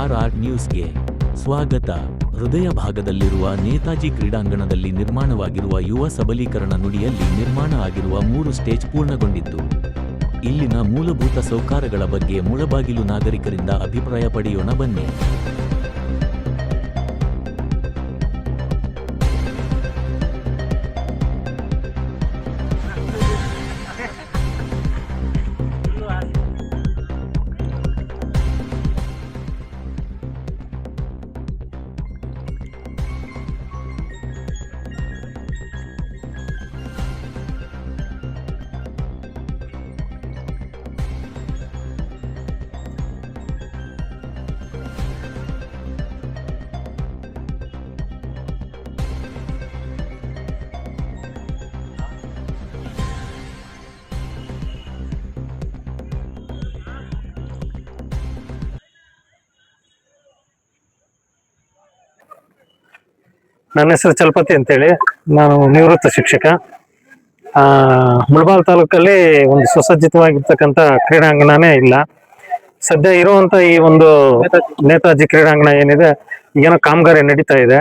R R ನ್ಯೂಸ್ಗೆ ಸ್ವಾಗತ. ಹೃದಯ ಭಾಗದಲ್ಲಿರುವ ನೇತಾಜಿ ಕ್ರೀಡಾಂಗಣದಲ್ಲಿ ನಿರ್ಮಾಣವಾಗಿರುವ ಯುವ ಸಬಲೀಕರಣ ನುಡಿಯಲ್ಲಿ ನಿರ್ಮಾಣ ಆಗಿರುವ ಮೂರು ಸ್ಟೇಜ್ ಪೂರ್ಣಗೊಂಡಿದ್ದು ಇಲ್ಲಿನ ಮೂಲಭೂತ ಸೌಕರ್ಯಗಳ ಬಗ್ಗೆ ಮುಳಬಾಗಿಲು ನಾಗರಿಕರಿಂದ ಅಭಿಪ್ರಾಯ ಪಡೆಯೋಣ ಬನ್ನಿ. ನನ್ನ ಹೆಸರು ಚಲಪತಿ ಅಂತೇಳಿ. ನಾನು ನಿವೃತ್ತ ಶಿಕ್ಷಕ. ಆ ಮುಳಬಾಲ್ ತಾಲೂಕಲ್ಲಿ ಒಂದು ಸುಸಜ್ಜಿತವಾಗಿರ್ತಕ್ಕಂಥ ಕ್ರೀಡಾಂಗಣನೇ ಇಲ್ಲ. ಸದ್ಯ ಇರುವಂತ ಈ ಒಂದು ನೇತಾಜಿ ಕ್ರೀಡಾಂಗಣ ಏನಿದೆ ಏನೋ ಕಾಮಗಾರಿ ನಡೀತಾ ಇದೆ.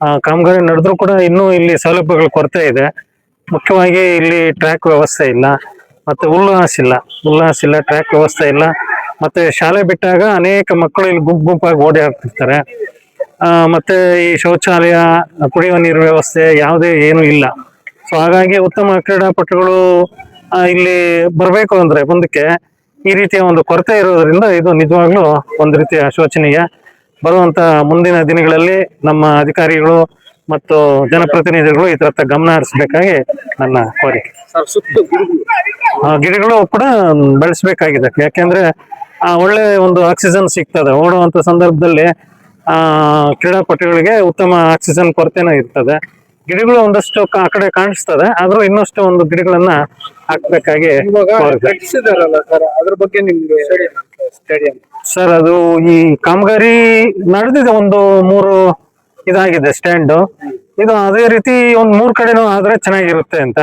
ಆ ಕಾಮಗಾರಿ ನಡೆದ್ರೂ ಕೂಡ ಇನ್ನೂ ಇಲ್ಲಿ ಸೌಲಭ್ಯಗಳ ಕೊರತೆ ಇದೆ. ಮುಖ್ಯವಾಗಿ ಇಲ್ಲಿ ಟ್ರ್ಯಾಕ್ ವ್ಯವಸ್ಥೆ ಇಲ್ಲ ಮತ್ತೆ ಉಲ್ಲಾಸ ಇಲ್ಲ. ಉಲ್ಲಾಸ ಇಲ್ಲ ಟ್ರ್ಯಾಕ್ ವ್ಯವಸ್ಥೆ ಇಲ್ಲ. ಮತ್ತೆ ಶಾಲೆ ಬಿಟ್ಟಾಗ ಅನೇಕ ಮಕ್ಕಳು ಇಲ್ಲಿ ಗುಂಪು ಗುಂಪಾಗಿ ಓಡಿ ಆಗ್ತಿರ್ತಾರೆ ಆ, ಮತ್ತೆ ಈ ಶೌಚಾಲಯ, ಕುಡಿಯುವ ನೀರು ವ್ಯವಸ್ಥೆ ಯಾವುದೇ ಏನು ಇಲ್ಲ. ಸೊ ಹಾಗಾಗಿ ಉತ್ತಮ ಕ್ರೀಡಾಪಟುಗಳು ಇಲ್ಲಿ ಬರಬೇಕು ಅಂದ್ರೆ ಮುಂದಕ್ಕೆ ಈ ರೀತಿಯ ಒಂದು ಕೊರತೆ ಇರೋದ್ರಿಂದ ಇದು ನಿಜವಾಗ್ಲೂ ಒಂದು ರೀತಿಯ ಶೋಚನೀಯ. ಬರುವಂತ ಮುಂದಿನ ದಿನಗಳಲ್ಲಿ ನಮ್ಮ ಅಧಿಕಾರಿಗಳು ಮತ್ತು ಜನಪ್ರತಿನಿಧಿಗಳು ಇದರತ್ತ ಗಮನ ಹರಿಸಬೇಕಾಗಿ ನನ್ನ ಕೋರಿಕೆ. ಗಿಡಗಳು ಕೂಡ ಬೆಳೆಸಬೇಕಾಗಿದೆ. ಯಾಕೆಂದ್ರೆ ಒಳ್ಳೆ ಒಂದು ಆಕ್ಸಿಜನ್ ಸಿಗ್ತದೆ. ಓಡುವಂತ ಸಂದರ್ಭದಲ್ಲಿ ಕ್ರೀಡಾಪಟುಗಳಿಗೆ ಉತ್ತಮ ಆಕ್ಸಿಜನ್ ಕೊರತೆನೂ ಇರ್ತದೆ. ಗಿಡಗಳು ಒಂದಷ್ಟು ಆ ಕಡೆ ಕಾಣಿಸ್ತದೆ ಆದ್ರೂ ಇನ್ನಷ್ಟು ಒಂದು ಗಿಡಗಳನ್ನ ಹಾಕ್ಬೇಕಾಗಿ ಅದ್ರ ಬಗ್ಗೆ ನಿಮ್ಗೆ ಸರ್ ಅದು ಈ ಕಾಮಗಾರಿ ನಡೆದಿದೆ ಒಂದು ಮೂರು ಇದಾಗಿದೆ ಸ್ಟ್ಯಾಂಡ್ ಇದು ಅದೇ ರೀತಿ ಒಂದ್ ಮೂರ್ ಕಡೆನೂ ಆದ್ರೆ ಚೆನ್ನಾಗಿರುತ್ತೆ ಅಂತ.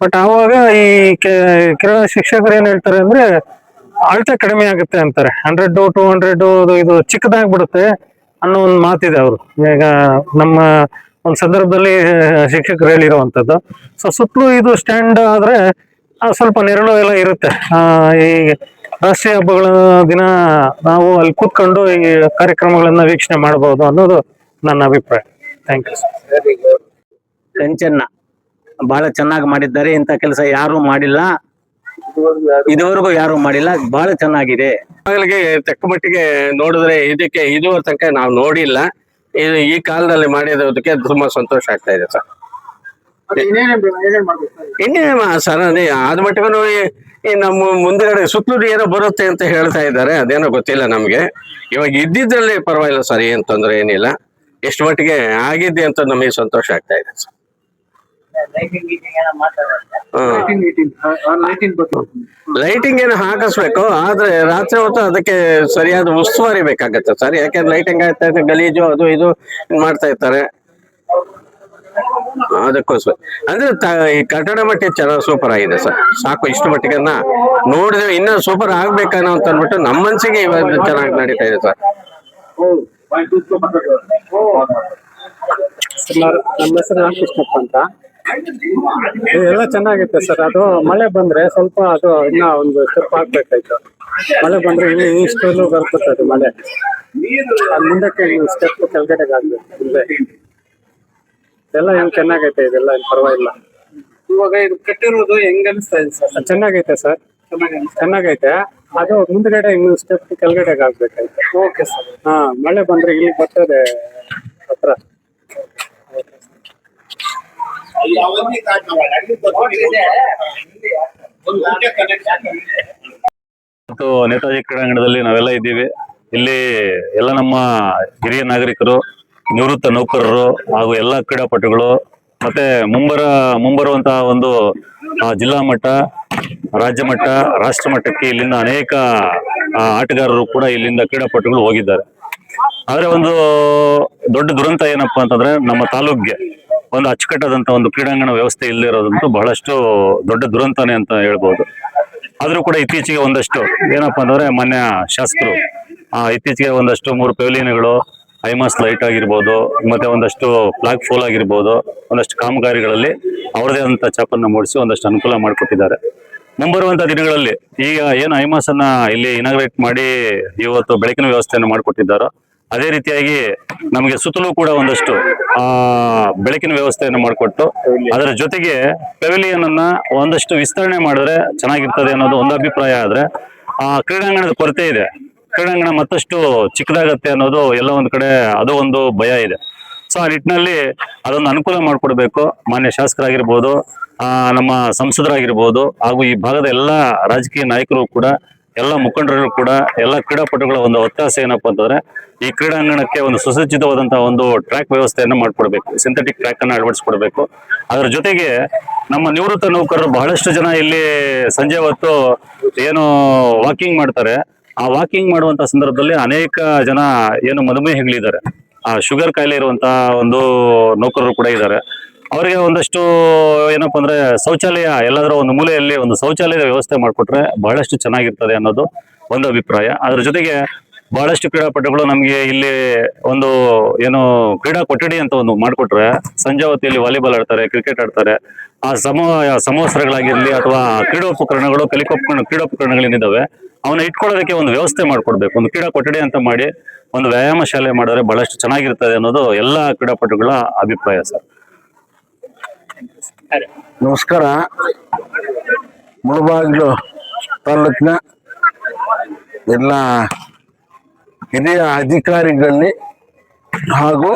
ಬಟ್ ಆವಾಗ ಈ ಕೆ- ಕ್ರೀಡಾ ಶಿಕ್ಷಕರು ಏನ್ ಹೇಳ್ತಾರೆ ಅಂದ್ರೆ ಅಳತೆ ಕಡಿಮೆ ಆಗುತ್ತೆ ಅಂತಾರೆ. ಹಂಡ್ರೆಡ್ ಟೂ ಹಂಡ್ರೆಡ್ ಇದು ಚಿಕ್ಕದಾಗ್ಬಿಡುತ್ತೆ. ಅನ್ನೋ ಒಂದು ಮಾತಿದೆ ಅವರು. ಈಗ ನಮ್ಮ ಒಂದು ಸಂದರ್ಭದಲ್ಲಿ ಶಿಕ್ಷಕರು ಹೇಳಿರುವಂಥದ್ದು. ಸೊ ಸುತ್ತಲೂ ಇದು ಸ್ಟ್ಯಾಂಡ್ ಆದ್ರೆ ಸ್ವಲ್ಪ ನೆರಳು ಎಲ್ಲ ಇರುತ್ತೆ. ಈ ರಾಷ್ಟ್ರೀಯ ಹಬ್ಬಗಳ ದಿನ ನಾವು ಅಲ್ಲಿ ಕೂತ್ಕೊಂಡು ಈ ಕಾರ್ಯಕ್ರಮಗಳನ್ನ ವೀಕ್ಷಣೆ ಮಾಡಬಹುದು ಅನ್ನೋದು ನನ್ನ ಅಭಿಪ್ರಾಯ. ಥ್ಯಾಂಕ್ ಯು ಕಂಚನ್ನ ಬಹಳ ಚೆನ್ನಾಗಿ ಮಾಡಿದ್ದಾರೆ. ಇಂಥ ಕೆಲಸ ಯಾರು ಮಾಡಿಲ್ಲ. ಇದುವರೆಗೂ ಯಾರು ಮಾಡಿಲ್ಲ. ಬಹಳ ಚೆನ್ನಾಗಿದೆ. ತಕ್ಕ ಮಟ್ಟಿಗೆ ನೋಡಿದ್ರೆ ಇದಕ್ಕೆ ಇದುವರೆ ತನಕ ನಾವು ನೋಡಿಲ್ಲ. ಇದು ಈ ಕಾಲದಲ್ಲಿ ಮಾಡಿರೋದಕ್ಕೆ ತುಂಬಾ ಸಂತೋಷ ಆಗ್ತಾ ಇದೆ ಸರ್. ಇನ್ನೇ ಇನ್ನೇನು ಸರ್? ಅದೇ ಆದ ಮಟ್ಟಿಗೂ ಈ ನಮ್ಮ ಮುಂದೆಗಡೆ ಸುತ್ತಲೂ ಏನೋ ಬರುತ್ತೆ ಅಂತ ಹೇಳ್ತಾ ಇದ್ದಾರೆ. ಅದೇನೋ ಗೊತ್ತಿಲ್ಲ ನಮ್ಗೆ. ಇವಾಗ ಇದ್ದಿದ್ರಲ್ಲಿ ಪರವಾಗಿಲ್ಲ ಸರ್ ಏನ್ ತೊಂದ್ರೆ ಏನಿಲ್ಲ. ಎಷ್ಟು ಮಟ್ಟಿಗೆ ಆಗಿದ್ದೆ ಅಂತ ನಮಗೆ ಸಂತೋಷ ಆಗ್ತಾ ಇದೆ ಸರ್. ಲೈಟಿಂಗ್ ಏನು ಹಾಕಿಸ್ಬೇಕು? ಆದ್ರೆ ರಾತ್ರಿ ಹೊತ್ತು ಅದಕ್ಕೆ ಸರಿಯಾದ ಉಸ್ತುವಾರಿ ಬೇಕಾಗತ್ತೆ ಸರ್. ಯಾಕೆಂದ್ರೆ ಲೈಟಿಂಗ್ ಆಗ್ತಾ ಇದ್ರೆ ಗಲೀಜು ಅದು ಇದು ಮಾಡ್ತಾ ಇರ್ತಾರೆ. ಅದಕ್ಕೋಸ್ಕರ. ಅಂದ್ರೆ ಈ ಕಟ್ಟಡ ಮಟ್ಟಿಗೆ ಚೆನ್ನಾಗಿ ಸೂಪರ್ ಆಗಿದೆ ಸರ್. ಸಾಕು ಇಷ್ಟು ಮಟ್ಟಿಗೆ ನೋಡಿದ್ರೆ ಇನ್ನೂ ಸೂಪರ್ ಆಗ್ಬೇಕನ್ನೋ ಅಂತ ಅಂದ್ಬಿಟ್ಟು ನಮ್ಮ ಮನ್ಸಿಗೆ ಇವಾಗ ಚೆನ್ನಾಗಿ ನಡೀತಾ ಇದೆ ಸರ್. ನಮ್ಮ ಹೆಸರು ರಾಮಕೃಷ್ಣಪ್ಪ ಅಂತ. ಎಲ್ಲ ಚೆನ್ನಾಗಿತ್ತು ಸರ್. ಅದು ಮಳೆ ಬಂದ್ರೆ ಸ್ವಲ್ಪ ಅದು ಇನ್ನ ಒಂದು ಸ್ಟೆಪ್ ಆಗ್ಬೇಕಾಯ್ತು. ಮಳೆ ಬಂದ್ರೆ ಇನ್ನೂ ಇಷ್ಟೊಂದು ಬರ್ತದೆ ಅದು ಮಳೆ. ಮುಂದಕ್ಕೆ ಮುಂದಕ್ಕೆ ಸ್ಟೆಪ್ ಕೆಳಗಡೆಗೆ ಆಗ್ಬೇಕು ಮುಂದೆ ಎಲ್ಲ ಏನು ಚೆನ್ನಾಗೈತೆ ಇದೆಲ್ಲ ಏನ್ ಪರವಾಗಿಲ್ಲ. ಇವಾಗ ಇದು ಕಟ್ಟಿರೋದು ಹೆಂಗ್ ಅನಿಸ್ತಾ ಇದೆ ಸರ್? ಚೆನ್ನಾಗೈತೆ ಸರ್. ಚೆನ್ನಾಗೈತೆ. ಅದು ಮುಂದ್ಗಡೆ ಇನ್ನು ಸ್ಟೆಪ್ ಕೆಳಗಡೆಗೆ ಆಗ್ಬೇಕಾಯ್ತು ಓಕೆ ಸರ್. ಹಾ ಮಳೆ ಬಂದ್ರೆ ಇಲ್ಲಿ ಬರ್ತದೆ ಹತ್ರ. ಮತ್ತು ನೇತಾಜಿ ಕ್ರೀಡಾಂಗಣದಲ್ಲಿ ನಾವೆಲ್ಲ ಇದ್ದೀವಿ. ಇಲ್ಲಿ ಎಲ್ಲ ನಮ್ಮ ಹಿರಿಯ ನಾಗರಿಕರು ನಿವೃತ್ತ ನೌಕರರು ಹಾಗೂ ಎಲ್ಲ ಕ್ರೀಡಾಪಟುಗಳು ಮತ್ತೆ ಮುಂಬರ ಮುಂಬರುವಂತಹ ಒಂದು ಆ, ಜಿಲ್ಲಾ ಮಟ್ಟ ರಾಜ್ಯ ಮಟ್ಟ ರಾಷ್ಟ್ರ ಮಟ್ಟಕ್ಕೆ ಇಲ್ಲಿಂದ ಅನೇಕ ಆ, ಆಟಗಾರರು ಕೂಡ ಇಲ್ಲಿಂದ ಕ್ರೀಡಾಪಟುಗಳು ಹೋಗಿದ್ದಾರೆ. ಆದ್ರೆ ಒಂದು ದೊಡ್ಡ ದುರಂತ ಏನಪ್ಪಾ ಅಂತಂದ್ರೆ ನಮ್ಮ ತಾಲೂಕ್ಗೆ. ಒಂದು ಅಚ್ಚುಕಟ್ಟಾದಂತ ಒಂದು ಕ್ರೀಡಾಂಗಣ ವ್ಯವಸ್ಥೆ ಇಲ್ಲಿರೋದಂತೂ ಬಹಳಷ್ಟು ದೊಡ್ಡ ದುರಂತನೇ ಅಂತ ಹೇಳ್ಬೋದು. ಆದರೂ ಕೂಡ ಇತ್ತೀಚೆಗೆ ಒಂದಷ್ಟು ಏನಪ್ಪಾ ಅಂದ್ರೆ ಮಾನ್ಯ ಶಾಸಕರು ಇತ್ತೀಚೆಗೆ ಒಂದಷ್ಟು ಮೂರು ಪೆವಿಲಿಯನ್ಗಳು, ಐಮಾಸ್ ಲೈಟ್ ಆಗಿರ್ಬೋದು, ಮತ್ತೆ ಒಂದಷ್ಟು ಫ್ಲಾಗ್ ಫೋಲ್ ಆಗಿರ್ಬೋದು, ಒಂದಷ್ಟು ಕಾಮಗಾರಿಗಳಲ್ಲಿ ಅವರದೇ ಆದಂತ ಚಾಪನ್ನು ಮೂಡಿಸಿ ಒಂದಷ್ಟು ಅನುಕೂಲ ಮಾಡಿಕೊಟ್ಟಿದ್ದಾರೆ. ಮುಂಬರುವಂತ ದಿನಗಳಲ್ಲಿ ಈಗ ಏನು ಐಮಾಸ್ ಅನ್ನ ಇಲ್ಲಿ ಇನಾಗ್ರೇಟ್ ಮಾಡಿ ಇವತ್ತು ಬೆಳಕಿನ ವ್ಯವಸ್ಥೆಯನ್ನು ಮಾಡಿಕೊಟ್ಟಿದ್ದಾರೋ ಅದೇ ರೀತಿಯಾಗಿ ನಮಗೆ ಸುತ್ತಲೂ ಕೂಡ ಒಂದಷ್ಟು, ಆ, ಬೆಳಕಿನ ವ್ಯವಸ್ಥೆಯನ್ನು ಮಾಡಿಕೊಟ್ಟು, ಅದರ ಜೊತೆಗೆ ಪೆವಿಲಿಯನ್ ಅನ್ನ ಒಂದಷ್ಟು ವಿಸ್ತರಣೆ ಮಾಡಿದ್ರೆ ಚೆನ್ನಾಗಿರ್ತದೆ ಅನ್ನೋದು ಒಂದು ಅಭಿಪ್ರಾಯ ಆದ್ರೆ, ಆ, ಕ್ರೀಡಾಂಗಣದ ಕೊರತೆ ಇದೆ. ಕ್ರೀಡಾಂಗಣ ಮತ್ತಷ್ಟು ಚಿಕ್ಕದಾಗತ್ತೆ ಅನ್ನೋದು ಎಲ್ಲ ಒಂದ್ ಕಡೆ ಅದು ಒಂದು ಭಯ ಇದೆ. ಸೊ ಆ ನಿಟ್ಟಿನಲ್ಲಿ ಅದೊಂದು ಅನುಕೂಲ ಮಾಡಿಕೊಡ್ಬೇಕು. ಮಾನ್ಯ ಶಾಸಕರಾಗಿರ್ಬೋದು ನಮ್ಮ ಸಂಸದರಾಗಿರ್ಬೋದು, ಹಾಗೂ ಈ ಭಾಗದ ಎಲ್ಲ ರಾಜಕೀಯ ನಾಯಕರು ಕೂಡ ಎಲ್ಲ ಮುಖಂಡರು ಕೂಡ ಎಲ್ಲ ಕ್ರೀಡಾಪಟುಗಳ ಒಂದು ಒತ್ತಾಸೆ ಏನಪ್ಪಾ ಅಂತಂದ್ರೆ ಈ ಕ್ರೀಡಾಂಗಣಕ್ಕೆ ಒಂದು ಸುಸಜ್ಜಿತವಾದಂತಹ ಒಂದು ಟ್ರ್ಯಾಕ್ ವ್ಯವಸ್ಥೆಯನ್ನು ಮಾಡ್ಕೊಡ್ಬೇಕು. ಸಿಂಥೆಟಿಕ್ ಟ್ರ್ಯಾಕ್ ಅನ್ನು ಅಳವಡಿಸ್ಕೊಡ್ಬೇಕು. ಅದರ ಜೊತೆಗೆ ನಮ್ಮ ನಿವೃತ್ತ ನೌಕರರು ಬಹಳಷ್ಟು ಜನ ಇಲ್ಲಿ ಸಂಜೆ ಹೊತ್ತು ಏನು ವಾಕಿಂಗ್ ಮಾಡ್ತಾರೆ. ಆ ವಾಕಿಂಗ್ ಮಾಡುವಂತ ಸಂದರ್ಭದಲ್ಲಿ ಅನೇಕ ಜನ ಏನು ಮಧುಮೇಹಿಗಳಿದ್ದಾರೆ. ಆ ಶುಗರ್ ಕಾಯಿಲೆ ಇರುವಂತಹ ಒಂದು ನೌಕರರು ಕೂಡ ಇದ್ದಾರೆ. ಅವರಿಗೆ ಒಂದಷ್ಟು ಏನಪ್ಪ ಅಂದ್ರೆ ಶೌಚಾಲಯ, ಎಲ್ಲಾದ್ರೂ ಒಂದು ಮೂಲೆಯಲ್ಲಿ ಒಂದು ಶೌಚಾಲಯದ ವ್ಯವಸ್ಥೆ ಮಾಡಿಕೊಟ್ರೆ ಬಹಳಷ್ಟು ಚೆನ್ನಾಗಿರ್ತದೆ ಅನ್ನೋದು ಒಂದು ಅಭಿಪ್ರಾಯ. ಅದ್ರ ಜೊತೆಗೆ ಬಹಳಷ್ಟು ಕ್ರೀಡಾಪಟುಗಳು ನಮಗೆ ಇಲ್ಲಿ ಒಂದು ಏನು ಕ್ರೀಡಾ ಕೊಠಡಿ ಅಂತ ಒಂದು ಮಾಡಿಕೊಟ್ರೆ, ಸಂಜೆ ಹೊತ್ತಿಯಲ್ಲಿ ವಾಲಿಬಾಲ್ ಆಡ್ತಾರೆ, ಕ್ರಿಕೆಟ್ ಆಡ್ತಾರೆ, ಆ ಸಮ, ಸಮವಸ್ತ್ರಗಳಾಗಿರ್ಲಿ ಅಥವಾ ಕ್ರೀಡೋಪಕರಣಗಳು, ಕಲಿಕೋಪಕರಣ ಕ್ರೀಡೋಪಕರಣಗಳೇನಿದ್ದಾವೆ ಅವನ್ನ ಇಟ್ಕೊಳ್ಳೋದಕ್ಕೆ ಒಂದು ವ್ಯವಸ್ಥೆ ಮಾಡ್ಕೊಡ್ಬೇಕು. ಒಂದು ಕ್ರೀಡಾ ಕೊಠಡಿ ಅಂತ ಮಾಡಿ ಒಂದು ವ್ಯಾಯಾಮ ಶಾಲೆ ಮಾಡಿದ್ರೆ ಬಹಳಷ್ಟು ಚೆನ್ನಾಗಿರ್ತದೆ ಅನ್ನೋದು ಎಲ್ಲ ಕ್ರೀಡಾಪಟುಗಳ ಅಭಿಪ್ರಾಯ ಸರ್. ನಮಸ್ಕಾರ. ಮುಳಬಾಗಿಲು ತಾಲೂಕಿನ ಎಲ್ಲ ಹಿರಿಯ ಅಧಿಕಾರಿಗಳಲ್ಲಿ ಹಾಗೂ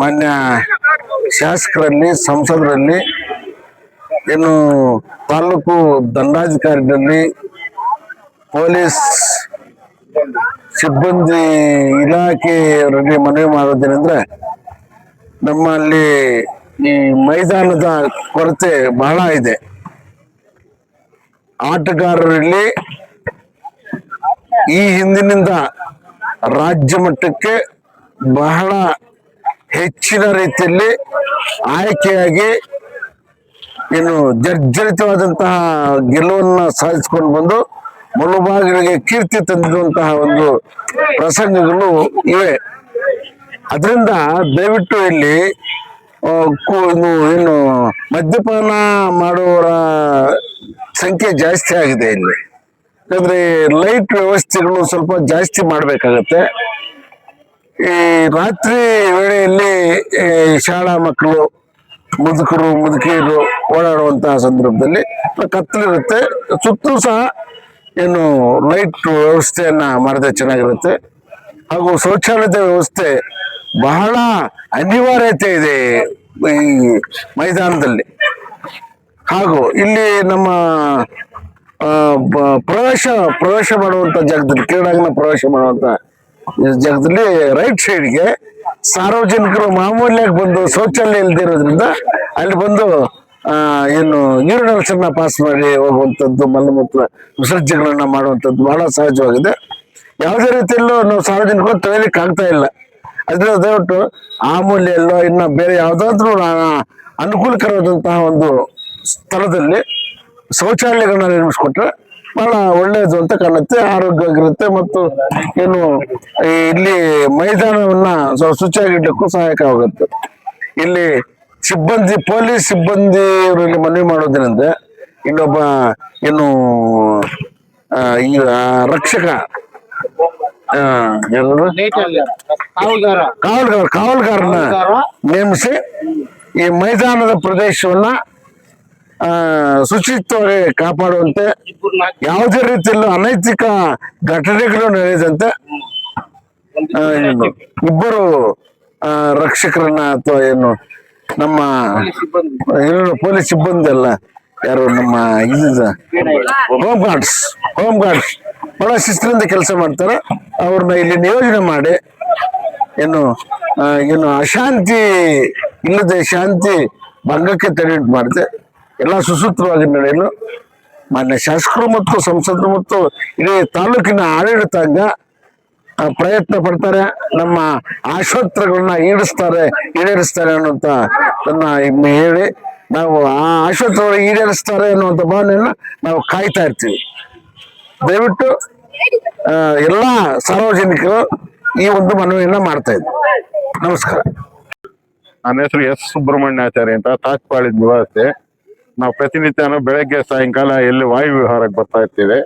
ಮಾನ್ಯ ಶಾಸಕರಲ್ಲಿ, ಸಂಸದರಲ್ಲಿ ಏನು ತಾಲೂಕು ದಂಡಾಧಿಕಾರಿಗಳಲ್ಲಿ, ಪೊಲೀಸ್ ಸಿಬ್ಬಂದಿ ಇಲಾಖೆಯವರಲ್ಲಿ ಮನವಿ ಮಾಡೋದೇನೆಂದ್ರೆ ನಮ್ಮಲ್ಲಿ ಈ ಮೈದಾನದ ಕೊರತೆ ಬಹಳ ಇದೆ. ಆಟಗಾರರಲ್ಲಿ ಈ ಹಿಂದಿನಿಂದ ರಾಜ್ಯ ಮಟ್ಟಕ್ಕೆ ಬಹಳ ಹೆಚ್ಚಿನ ರೀತಿಯಲ್ಲಿ ಆಯ್ಕೆಯಾಗಿ ಏನು ಜರ್ಜರಿತವಾದಂತಹ ಗೆಲುವನ್ನ ಸಾಧಿಸಿಕೊಂಡು ಬಂದು ಮುಳುಬಾಗಿಲಿಗೆ ಕೀರ್ತಿ ತಂದಿರುವಂತಹ ಒಂದು ಪ್ರಸಂಗಗಳು ಇವೆ. ಅದರಿಂದ ದಯವಿಟ್ಟು ಇಲ್ಲಿ ಏನು ಮದ್ಯಪಾನ ಮಾಡುವವರ ಸಂಖ್ಯೆ ಜಾಸ್ತಿ ಆಗಿದೆ ಇಲ್ಲಿ. ಯಾಕಂದ್ರೆ ಲೈಟ್ ವ್ಯವಸ್ಥೆಗಳು ಸ್ವಲ್ಪ ಜಾಸ್ತಿ ಮಾಡಬೇಕಾಗತ್ತೆ. ಈ ರಾತ್ರಿ ವೇಳೆಯಲ್ಲಿ ಶಾಲಾ ಮಕ್ಕಳು, ಮುದುಕರು, ಮುದುಕಿಯರು ಓಡಾಡುವಂತಹ ಸಂದರ್ಭದಲ್ಲಿ ಕತ್ತಲಿರುತ್ತೆ. ಸುತ್ತಲೂ ಸಹ ಏನು ಲೈಟ್ ವ್ಯವಸ್ಥೆಯನ್ನ ಮಾಡಿದ್ರೆ ಚೆನ್ನಾಗಿರುತ್ತೆ. ಹಾಗೂ ಶೌಚಾಲಯದ ವ್ಯವಸ್ಥೆ ಬಹಳ ಅನಿವಾರ್ಯತೆ ಇದೆ ಈ ಮೈದಾನದಲ್ಲಿ. ಹಾಗೂ ಇಲ್ಲಿ ನಮ್ಮ ಪ್ರವೇಶ ಪ್ರವೇಶ ಮಾಡುವಂತ ಜಾಗದಲ್ಲಿ, ಕ್ರೀಡಾಂಗಣ ಪ್ರವೇಶ ಮಾಡುವಂತ ಜಾಗದಲ್ಲಿ ರೈಟ್ ಸೈಡ್ಗೆ ಸಾರ್ವಜನಿಕರು ಮಾಮೂಲಿಯಾಗಿ ಬಂದು ಶೌಚಾಲಯ ಇಲ್ದಿರೋದ್ರಿಂದ ಅಲ್ಲಿ ಬಂದು ಏನು ಯೂರಿನಲ್ಸ್ ಪಾಸ್ ಮಾಡಿ ಹೋಗುವಂಥದ್ದು ಮಲಮೂತ್ರ ವಿಸರ್ಜನೆಗಳನ್ನ ಮಾಡುವಂಥದ್ದು ಬಹಳ ಸಹಜವಾಗಿದೆ. ಯಾವುದೇ ರೀತಿಯಲ್ಲೂ ನಾವು ಸಾರ್ವಜನಿಕರು ತೊಳೆಯಲಿಕ್ಕೆ ಆಗ್ತಾ ಇಲ್ಲ. ಅದ್ರ ದಯವಿಟ್ಟು ಆ ಎಲ್ಲೋ ಇನ್ನ ಬೇರೆ ಯಾವ್ದಾದ್ರು ಅನುಕೂಲಕರವಾದಂತಹ ಒಂದು ಸ್ಥಳದಲ್ಲಿ ಶೌಚಾಲಯಗಳನ್ನ ನಿರ್ಮಿಸ್ಕೊಟ್ರೆ ಬಹಳ ಒಳ್ಳೆಯದು ಅಂತ ಕಾಣುತ್ತೆ, ಆರೋಗ್ಯವಾಗಿರುತ್ತೆ ಮತ್ತು ಏನು ಇಲ್ಲಿ ಮೈದಾನವನ್ನ ಶುಚಿಯಾಗಿಡ್ಲಿಕ್ಕೂ ಸಹಾಯಕವಾಗುತ್ತೆ ಇಲ್ಲಿ ಸಿಬ್ಬಂದಿ, ಪೊಲೀಸ್ ಸಿಬ್ಬಂದಿ ಅವರಲ್ಲಿ ಮನವಿ ಮಾಡೋದ್ರಿಂದ ಇನ್ನೊಬ್ಬ ಏನು ಈ ರಕ್ಷಕ ಯಾರದು? ಕಾವಲ್ಗಾರ. ಕಾವಲ್ಗಾರನ ನೇಮಿಸಿ ಈ ಮೈದಾನದ ಪ್ರದೇಶವನ್ನ ಶುಚಿತ್ವವಾಗಿ ಕಾಪಾಡುವಂತೆ ಯಾವುದೇ ರೀತಿಯಲ್ಲೂ ಅನೈತಿಕ ಘಟನೆಗಳು ನಡೆಯದಂತೆ ಇಬ್ಬರು ರಕ್ಷಕರನ್ನ ಅಥವಾ ಏನು ನಮ್ಮ ಏನು ಪೊಲೀಸ್ ಸಿಬ್ಬಂದಿ ಅಲ್ಲ. ಯಾರು ನಮ್ಮ ಹೋಮ್ ಗಾರ್ಡ್ಸ್ ಹೋಮ್ ಗಾರ್ಡ್ಸ್ ಬಹಳ ಶಿಸ್ತಿನಿಂದ ಕೆಲಸ ಮಾಡ್ತಾರೆ. ಅವ್ರನ್ನ ಇಲ್ಲಿ ನಿಯೋಜನೆ ಮಾಡಿ ಏನು ಏನು ಅಶಾಂತಿ ಇಲ್ಲದೆ ಶಾಂತಿ ಭಂಗಕ್ಕೆ ತಡೆಯುಂಟು ಮಾಡಿದೆ. ಎಲ್ಲ ಸುಸೂತ್ರವಾಗಿ ನಡೆಯಲು ಮಾನ್ಯ ಶಾಸಕರು ಮತ್ತು ಸಂಸದರು ಮತ್ತು ಇಡೀ ತಾಲೂಕಿನ ಆಡಳಿತಾಂಗ ಪ್ರಯತ್ನ ಪಡ್ತಾರೆ. ನಮ್ಮ ಆಶೋತ್ತರಗಳನ್ನ ಈಡಿಸ್ತಾರೆ ಈಡೇರಿಸ್ತಾರೆ ಅನ್ನುವಂತ ನನ್ನ ಹೇಳಿ ನಾವು ಆ ಆಶೋತ್ತರಗಳು ಈಡೇರಿಸ್ತಾರೆ ಅನ್ನುವಂಥ ಭಾವನೆಯನ್ನ ನಾವು ಕಾಯ್ತಾ ಇರ್ತೀವಿ. ದಯವಿಟ್ಟು ಎಲ್ಲ ಸಾರ್ವಜನಿಕರು ಈ ಒಂದು ಮನವಿಯನ್ನ ಮಾಡ್ತಾ ಇದ್ವಿ ನಮಸ್ಕಾರ. ನನ್ನ ಹೆಸರು ಎಸ್. ಸುಬ್ರಹ್ಮಣ್ಯಾಚಾರ್ಯ ಅಂತ ತಾಜ್ಪಾಳಿದ ನಿವಾಸಿ. ನಾವು ಪ್ರತಿನಿತ್ಯನೂ ಬೆಳಗ್ಗೆ, ಸಾಯಂಕಾಲ ಎಲ್ಲಿ ವಾಯು ವಿಹಾರಕ್ಕೆ ಬರ್ತಾ ಇರ್ತೀವಿ.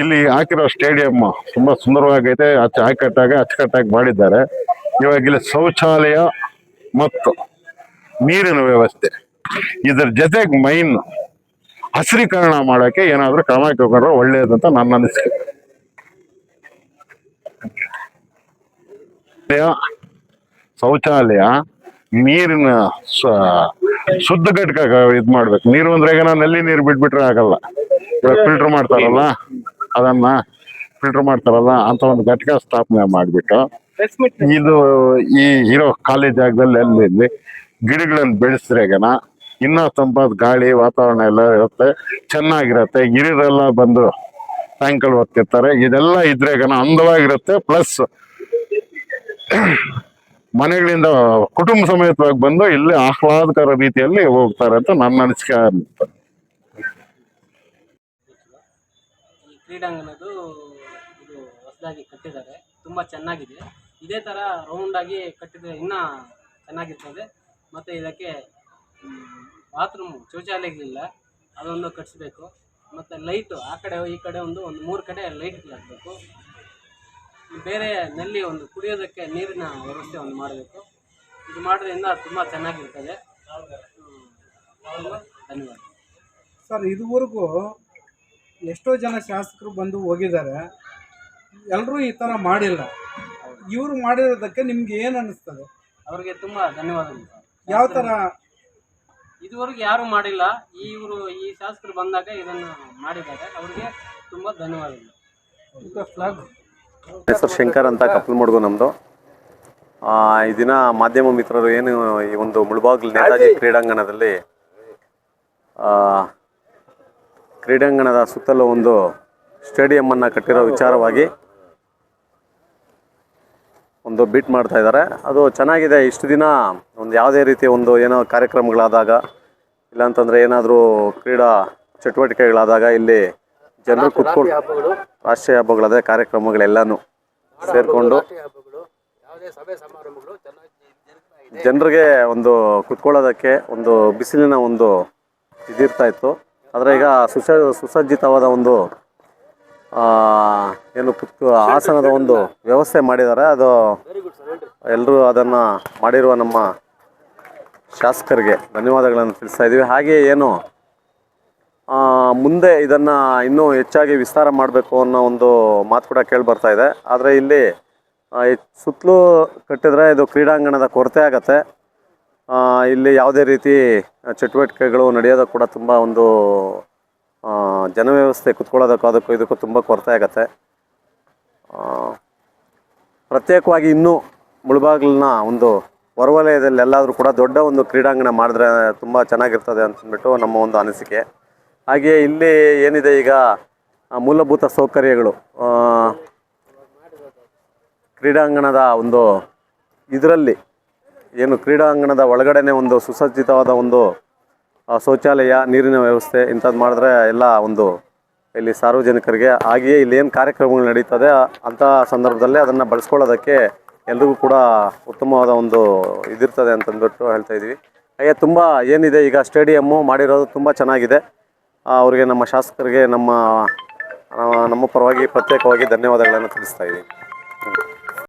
ಇಲ್ಲಿ ಹಾಕಿರೋ ಸ್ಟೇಡಿಯಂ ತುಂಬಾ ಸುಂದರವಾಗೈತೆ ಅಚ್ಚ ಅಚ್ಚಕಟ್ಟಾಗಿ ಅಚ್ಚುಕಟ್ಟಾಗಿ ಮಾಡಿದ್ದಾರೆ. ಇವಾಗ ಇಲ್ಲಿ ಶೌಚಾಲಯ ಮತ್ತು ನೀರಿನ ವ್ಯವಸ್ಥೆ. ಇದರ ಜೊತೆಗೆ ಮೈನ್ ಹಸಿರೀಕರಣ ಮಾಡೋಕೆ ಏನಾದರೂ ಕ್ರಮ ತಗೊಂಡ್ರೆ ಒಳ್ಳೇದಂತ ನನ್ನ ಅನಿಸಿಕೆ. ಶೌಚಾಲಯ ನೀರಿನ ಶುದ್ಧ ಘಟಕ ಇದು ಮಾಡ್ಬೇಕು. ನೀರು ಅಂದ್ರೆ ಈಗ ನಲ್ಲಿ ನೀರು ಬಿಟ್ಬಿಟ್ರೆ ಆಗಲ್ಲ. ಇವಾಗ ಫಿಲ್ಟರ್ ಮಾಡ್ತಾರಲ್ಲ ಅದನ್ನ ಫಿಲ್ಟರ್ ಮಾಡ್ತಾರಲ್ಲ ಅಂತ ಒಂದು ಘಟಕ ಸ್ಥಾಪನೆ ಮಾಡ್ಬಿಟ್ಟು ಇದು ಈ ಇರೋ ಖಾಲಿ ಜಾಗದಲ್ಲಿ ಅಲ್ಲಿ ಗಿಡಗಳನ್ನ ಬೆಳೆಸಿದ್ರೆಗನ ಇನ್ನೂ ತಂಪಾದ ಗಾಳಿ, ವಾತಾವರಣ ಎಲ್ಲ ಇರುತ್ತೆ, ಚೆನ್ನಾಗಿರುತ್ತೆ ಹಿರಿಯರೆಲ್ಲ ಬಂದು ಸಾಯಂಕಾಲ ಹೊತ್ತಿರ್ತಾರೆ ಇದೆಲ್ಲ ಇದ್ರೆಗನ ಅಂದವಾಗಿರುತ್ತೆ. ಪ್ಲಸ್ ಮನೆಗಳಿಂದ ಕುಟುಂಬ ಸಮೇತವಾಗಿ ಬಂದು ಇಲ್ಲಿ ಆಹ್ಲಾದಕರ ರೀತಿಯಲ್ಲಿ ಹೋಗ್ತಾರೆ ಅಂತ ನನ್ನ ಅನಿಸಿಕೆ ಅಂತ ಈ ಇದು ಹೊಸದಾಗಿ ಕಟ್ಟಿದ್ದಾರೆ. ತುಂಬ ಚೆನ್ನಾಗಿದೆ. ಇದೇ ಥರ ರೌಂಡಾಗಿ ಕಟ್ಟಿದ್ರೆ ಇನ್ನೂ ಚೆನ್ನಾಗಿರ್ತದೆ. ಮತ್ತು ಇದಕ್ಕೆ ಬಾತ್ರೂಮ್ ಶೌಚಾಲಯಗಳಿಲ್ಲ. ಅದೊಂದು ಕಟ್ಟಿಸ್ಬೇಕು ಮತ್ತು ಲೈಟು ಆ ಕಡೆ ಈ ಕಡೆ ಒಂದು ಒಂದು ಮೂರು ಕಡೆ ಲೈಟ್ ಹಾಕಬೇಕು. ಬೇರೆ ನಲ್ಲಿ ಒಂದು ಕುಡಿಯೋದಕ್ಕೆ ನೀರಿನ ವ್ಯವಸ್ಥೆ ಒಂದು ಮಾಡಬೇಕು. ಇದು ಮಾಡೋದ್ರಿಂದ ತುಂಬ ಚೆನ್ನಾಗಿರ್ತದೆ. ಧನ್ಯವಾದ. ಸರ್ ಇದುವರೆಗೂ ಎಷ್ಟೋ ಜನ ಶಾಸಕರು ಬಂದು ಹೋಗಿದ್ದಾರೆ. ಎಲ್ಲರೂ ಈ ಥರ ಮಾಡಿಲ್ಲ. ಇವರು ಮಾಡಿರೋದಕ್ಕೆ ನಿಮ್ಗೆ ಏನು ಅನ್ನಿಸ್ತದೆ ಅವರಿಗೆ ತುಂಬ ಧನ್ಯವಾದಗಳು. ಯಾವ ತರ? ಇದುವರೆಗೂ ಯಾರು ಮಾಡಿಲ್ಲ. ಇವರು ಈ ಶಾಸಕರು ಬಂದಾಗ ಇದನ್ನು ಮಾಡಿದ್ದಾರೆ. ಅವರಿಗೆ ತುಂಬಾ ಧನ್ಯವಾದಗಳು. ಹೆಸರು ಶಂಕರ್ ಅಂತ ಕಪ್ಪಲ್ಮಡ್ಗು ನಮ್ಮದು ಈ ದಿನ ಮಾಧ್ಯಮ ಮಿತ್ರರು ಏನು ಈ ಒಂದು ಮುಳಬಾಗಿಲು ನೇತಾಜಿ ಕ್ರೀಡಾಂಗಣದಲ್ಲಿ ಆ, ಕ್ರೀಡಾಂಗಣದ ಸುತ್ತಲೂ ಒಂದು ಸ್ಟೇಡಿಯಮ್ಮನ್ನು ಕಟ್ಟಿರೋ ವಿಚಾರವಾಗಿ ಒಂದು ಬೀಟ್ ಮಾಡ್ತಾ ಇದ್ದಾರೆ. ಅದು ಚೆನ್ನಾಗಿದೆ. ಇಷ್ಟು ದಿನ ಒಂದು ಯಾವುದೇ ರೀತಿ ಒಂದು ಏನೋ ಕಾರ್ಯಕ್ರಮಗಳಾದಾಗ ಇಲ್ಲಾಂತಂದರೆ ಏನಾದರೂ ಕ್ರೀಡಾ ಚಟುವಟಿಕೆಗಳಾದಾಗ ಇಲ್ಲಿ ಜನರು ಕುತ್ಕೊಂಡು ರಾಷ್ಟ್ರೀಯ ಹಬ್ಬಗಳದೇ ಕಾರ್ಯಕ್ರಮಗಳೆಲ್ಲನೂ ಸೇರಿಕೊಂಡು ಜನರಿಗೆ ಒಂದು ಕುತ್ಕೊಳ್ಳೋದಕ್ಕೆ ಒಂದು ಬಿಸಿಲಿನ ಒಂದು ಇದಿರ್ತಾ ಇತ್ತು. ಆದರೆ ಈಗ ಸುಸ ಸುಸಜ್ಜಿತವಾದ ಒಂದು ಏನು ಕುತ್ ಆಸನದ ಒಂದು ವ್ಯವಸ್ಥೆ ಮಾಡಿದ್ದಾರೆ. ಅದು ಎಲ್ಲರೂ ಅದನ್ನು ಮಾಡಿರುವ ನಮ್ಮ ಶಾಸಕರಿಗೆ ಧನ್ಯವಾದಗಳನ್ನು ತಿಳಿಸ್ತಾ ಇದ್ದೀವಿ. ಹಾಗೆ ಏನು ಮುಂದೆ ಇದನ್ನು ಇನ್ನೂ ಹೆಚ್ಚಾಗಿ ವಿಸ್ತಾರ ಮಾಡಬೇಕು ಅನ್ನೋ ಒಂದು ಮಾತು ಕೂಡ ಕೇಳಿ ಬರ್ತಾ ಇದೆ. ಆದರೆ ಇಲ್ಲಿ ಸುತ್ತಲೂ ಕಟ್ಟಿದ್ರೆ ಇದು ಕ್ರೀಡಾಂಗಣದ ಕೊರತೆ ಆಗತ್ತೆ. ಇಲ್ಲಿ ಯಾವುದೇ ರೀತಿ ಚಟುವಟಿಕೆಗಳು ನಡೆಯೋದು ಕೂಡ ತುಂಬ ಒಂದು ಜನವ್ಯವಸ್ಥೆ ಕುತ್ಕೊಳ್ಳೋದಕ್ಕೂ ಅದಕ್ಕೂ ಇದಕ್ಕೂ ತುಂಬ ಕೊರತೆ ಆಗತ್ತೆ. ಪ್ರತ್ಯೇಕವಾಗಿ ಇನ್ನೂ ಮುಳುಬಾಗಿಲನ್ನ ಒಂದು ಹೊರವಲಯದಲ್ಲಿ ಎಲ್ಲಾದರೂ ಕೂಡ ದೊಡ್ಡ ಒಂದು ಕ್ರೀಡಾಂಗಣ ಮಾಡಿದ್ರೆ ತುಂಬ ಚೆನ್ನಾಗಿರ್ತದೆ ಅಂತಂದ್ಬಿಟ್ಟು ನಮ್ಮ ಒಂದು ಅನಿಸಿಕೆ. ಹಾಗೆಯೇ ಇಲ್ಲಿ ಏನಿದೆ ಈಗ ಮೂಲಭೂತ ಸೌಕರ್ಯಗಳು ಕ್ರೀಡಾಂಗಣದ ಒಂದು ಇದರಲ್ಲಿ ಏನು ಕ್ರೀಡಾಂಗಣದ ಒಳಗಡೆ ಒಂದು ಸುಸಜ್ಜಿತವಾದ ಒಂದು ಶೌಚಾಲಯ, ನೀರಿನ ವ್ಯವಸ್ಥೆ ಇಂಥದ್ದು ಮಾಡಿದ್ರೆ ಎಲ್ಲ ಒಂದು ಇಲ್ಲಿ ಸಾರ್ವಜನಿಕರಿಗೆ ಹಾಗೆಯೇ ಇಲ್ಲಿ ಏನು ಕಾರ್ಯಕ್ರಮಗಳು ನಡೀತದೆ, ಅಂಥ ಸಂದರ್ಭದಲ್ಲಿ ಅದನ್ನು ಬಳಸ್ಕೊಳ್ಳೋದಕ್ಕೆ ಎಲ್ರಿಗೂ ಕೂಡ ಉತ್ತಮವಾದ ಒಂದು ಇದಿರ್ತದೆ ಅಂತಂದ್ಬಿಟ್ಟು ಹೇಳ್ತಾ ಇದ್ದೀವಿ. ಹಾಗೆ ತುಂಬ ಏನಿದೆ, ಈಗ ಸ್ಟೇಡಿಯಮ್ಮು ಮಾಡಿರೋದು ತುಂಬ ಚೆನ್ನಾಗಿದೆ. ಅವರಿಗೆ ನಮ್ಮ ಶಾಸಕರಿಗೆ ನಮ್ಮ ನಮ್ಮ ಪರವಾಗಿ ಪ್ರತ್ಯೇಕವಾಗಿ ಧನ್ಯವಾದಗಳನ್ನು ತಿಳಿಸ್ತಾ ಇದ್ದೀವಿ